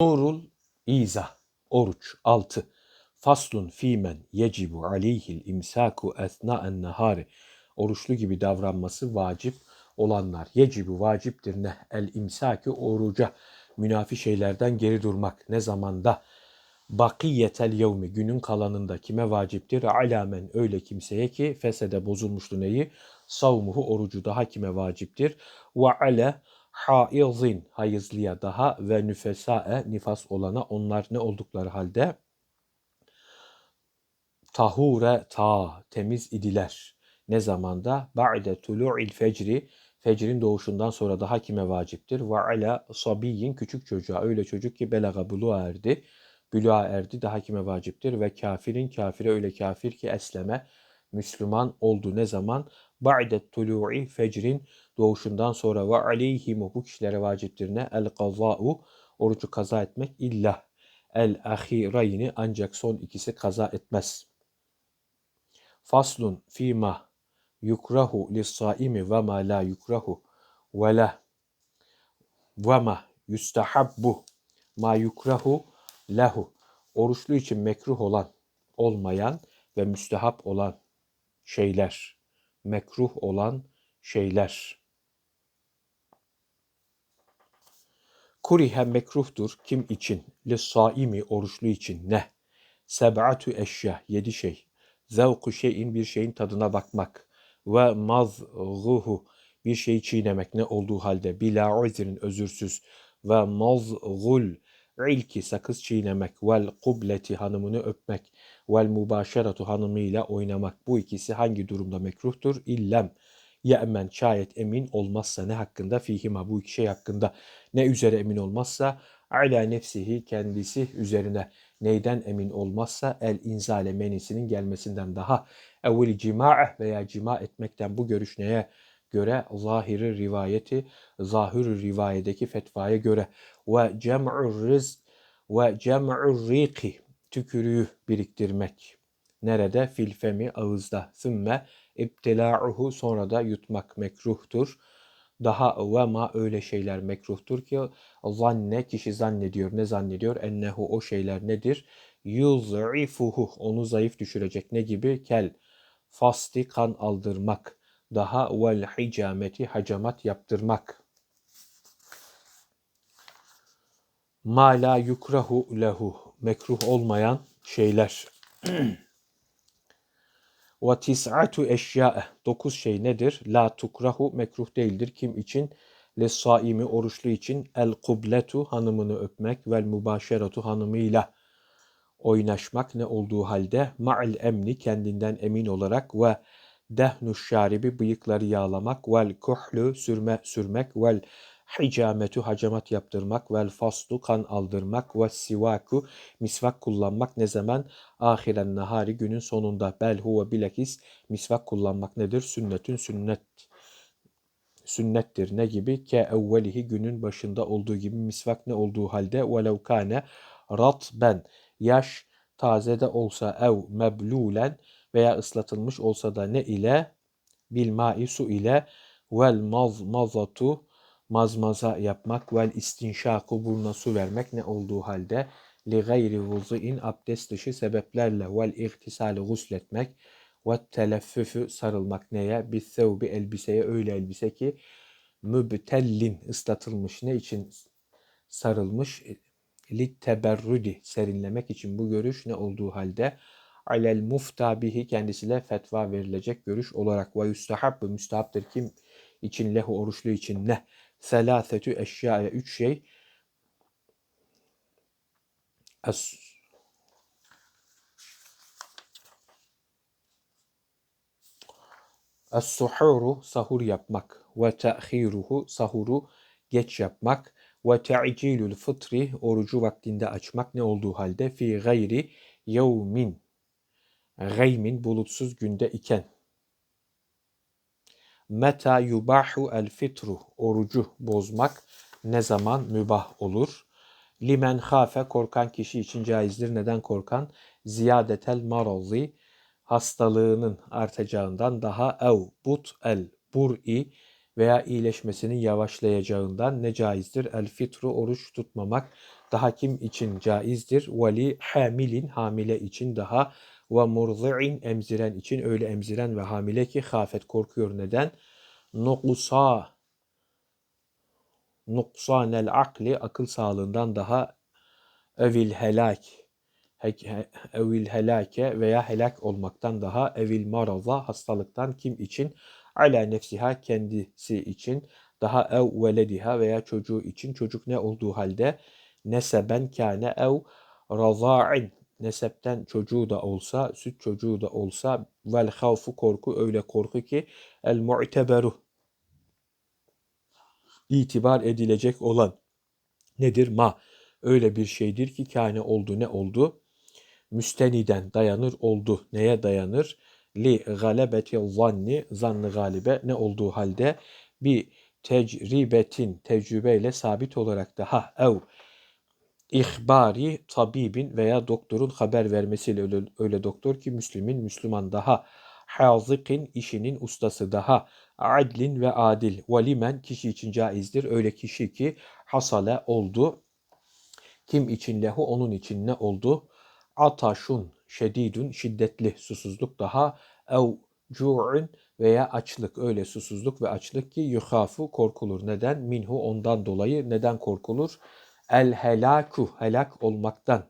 Nurul İza Oruç 6 Faslun fimen yecibu aleyhil imsaku esna'en nehari Oruçlu gibi davranması vacip olanlar. Yecibu vaciptir ne? El imsaki oruca münafi şeylerden geri durmak. Ne zamanda? Bakiyetel yevmi günün kalanında kime vaciptir? Alamen öyle kimseye ki fesede bozulmuştu neyi? Savmuhu orucu daha kime vaciptir? Ve ale haizin hayızlıya daha ve nüfesae nifas olana onlar ne oldukları halde tahure ta temiz idiler. Ne zamanda? Ba'de tulu'il fecri fecrin doğuşundan sonra daha kime vaciptir? Ve ala sabiyyin küçük çocuğa öyle çocuk ki belaga buluğa erdi. Buluğa erdi daha kime vaciptir? Ve kafirin kafire öyle kafir ki esleme Müslüman oldu ne zaman? Ba'de tulu'i fecrin doğuşundan sonra ve aleyhimu bu kişilere vaciptir ne? El kaza'u orucu kaza etmek illa el ahirayni ancak son ikisi kaza etmez. Faslun fima yukrahu lis-saimi ve ma la yukrahu ve la ve ma yustahabbu ma yukrahu lehu oruçlu için mekruh olan olmayan ve müstehap olan şeyler mekruh olan şeyler Kurihe mekruhtur kim için? Lis-saimi oruçlu için ne? Seb'atu eşya yedi şey. Zevku şeyin bir şeyin tadına bakmak. Ve mazguhu bir şeyi çiğnemek ne olduğu halde bila uzrin özürsüz. Ve mazgul ilki sakız çiğnemek. Vel kubleti hanımını öpmek. Vel mübaşeratu hanımıyla oynamak. Bu ikisi hangi durumda mekruhtur? İllem ye'men şayet emin olmazsa ne hakkında fihima bu iki şey hakkında ne üzere emin olmazsa ala nefsihi kendisi üzerine neyden emin olmazsa el inzale menisinin gelmesinden daha evvel cima veya cima etmekten bu görüş neye göre zahiri rivayeti zahir rivayedeki fetvaya göre ve cem'ur riz ve cem'ur riqi tükürüğü biriktirmek nerede filfemi ağızda sümme İptila'uhu sonra da yutmak mekruhtur. Daha ve ma öyle şeyler mekruhtur ki zanne kişi zannediyor. Ne zannediyor? Ennehu o şeyler nedir? Yuz'ifuhu onu zayıf düşürecek. Ne gibi? Kel fasti kan aldırmak. Daha vel hicameti hacamat yaptırmak. Ma la yukrahu lehu mekruh olmayan şeyler. Ve tis'atu eşya'e. Dokuz şey nedir? La tukrahu mekruh değildir. Kim için? Lessaimi oruçlu için. El kubletu hanımını öpmek. Vel mübaşeratu hanımıyla oynaşmak ne olduğu halde ma'il emni kendinden emin olarak ve dehnu şaribi bıyıkları yağlamak vel kuhlu sürme sürmek vel hicametu hacamat yaptırmak vel faslu kan aldırmak ve sivaku misvak kullanmak ne zaman? Ahiren nahari günün sonunda. Bel huve bilakis misvak kullanmak nedir? Sünnetün sünnet sünnettir. Ne gibi? Ke evvelihi günün başında olduğu gibi misvak ne olduğu halde velev kane ben yaş taze de olsa ev meblulen veya ıslatılmış olsa da ne ile? Bilmai su ile. Vel mazmazatu mazmaza yapmak vel istinşaku burnuna su vermek ne olduğu halde. Li gayri vuzu'in abdest dışı sebeplerle. Vel ihtisali gusletmek. Ve teleffüfü sarılmak neye? Bir sevbi elbiseye öyle elbise ki mübtellin ıslatılmış ne için sarılmış? Li teberrüdi serinlemek için bu görüş ne olduğu halde alel muftabihi kendisine fetva verilecek görüş olarak. Ve yustahabbu müstahaptır kim için lehu oruçlu için ne? Selâsetü eşyaya üç şey. Es Es-suhuru sahur yapmak. Ve te'khiruhu sahuru geç yapmak. Ve te'cilül fıtri orucu vaktinde açmak ne olduğu halde. Fi gayri yevmin gaymin bulutsuz günde iken Meta yubahu el fitru orucu bozmak ne zaman mübah olur? Limen hafe korkan kişi için caizdir. Neden korkan? Ziyadetel marazi hastalığının artacağından daha ev but el bur'i veya iyileşmesinin yavaşlayacağından ne caizdir? El fitru oruç tutmamak daha kim için caizdir? Veli hamilin hamile için daha ve murzi'in emziren için öyle emziren ve hamile ki hafet korkuyor. Neden? Nukusa nuksanel akli akıl sağlığından daha evil helak. Evil helake veya helak olmaktan daha evil maraza hastalıktan kim için? Ala nefsiha kendisi için. Daha ev velediha veya çocuğu için. Çocuk ne olduğu halde? Neseben kâne ev raza'in nesepten çocuğu da olsa, süt çocuğu da olsa vel havfu korku öyle korku ki el mu'teberu itibar edilecek olan nedir? Ma öyle bir şeydir ki kâne oldu ne oldu? Müsteniden dayanır oldu. Neye dayanır? Li galebeti zanni zannı galibe ne olduğu halde bir tecribetin tecrübeyle sabit olarak daha ev ihbari tabibin veya doktorun haber vermesiyle öyle, öyle doktor ki Müslümin Müslüman daha. Hazikin işinin ustası daha. Adlin ve adil. Valimen kişi için caizdir. Öyle kişi ki hasale oldu. Kim için lehu onun için ne oldu? Ataşun şedidun şiddetli susuzluk daha. Ev cu'un veya açlık. Öyle susuzluk ve açlık ki yuhafu korkulur. Neden? Minhu ondan dolayı neden korkulur? El helaku helak olmaktan